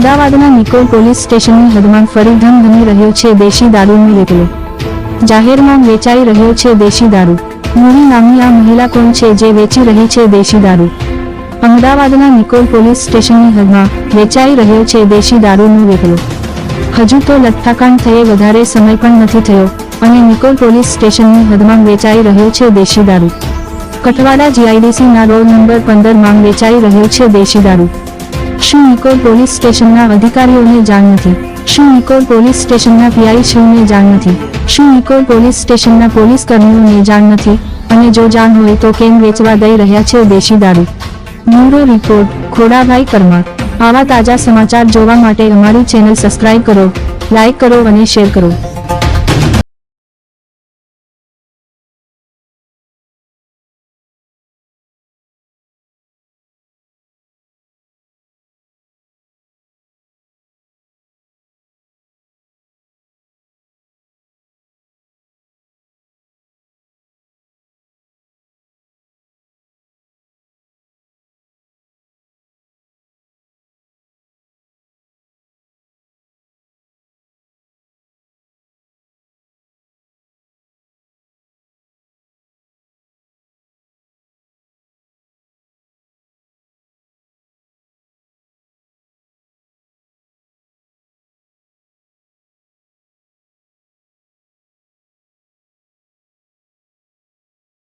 અમદાવાદના નિકોલ પોલીસ સ્ટેશનની હદમાં ફરી ધમધમી રહ્યો છે દેશી દારૂનો વેપલો જાહેરમાં વેચાઈ રહ્યો છે દેશી દારૂ. મૂવી નામની આ મહિલા કોણ છે જે વેચી રહી છે દેશી દારૂ? અમદાવાદના નિકોલ પોલીસ સ્ટેશનની હદમાં વેચાઈ રહ્યો છે દેશી દારૂનો વેપલો. હજુ તો લઠ્ઠાકાંડ થયે વધારે સમય પણ નથી થયો અને નિકોલ પોલીસ સ્ટેશનની હદમાં વેચાઈ રહ્યો છે દેશી દારૂ. કઠવાડા જીઆઈડીસીના રોડ નંબર પંદરમાં વેચાઈ રહ્યો છે દેશી દારૂ. શું નિકોલ પોલીસ સ્ટેશનના અધિકારીઓને જાણ નથી? શું નિકોલ પોલીસ સ્ટેશનના પીઆઈ શિવને જાણ નથી? શું નિકોલ પોલીસ સ્ટેશનના પોલીસ કર્મીઓને જાણ નથી? અને જો જાણ હોય તો કેમ વેચવા દઈ રહ્યા છે દેશી દારૂ? બ્યુરો રિપોર્ટ, ખોડાભાઈ કરમા આવા તાજા સમાચાર જોવા માટે અમારી ચેનલ સબસ્ક્રાઇબ કરો, લાઇક કરો અને શેર કરો.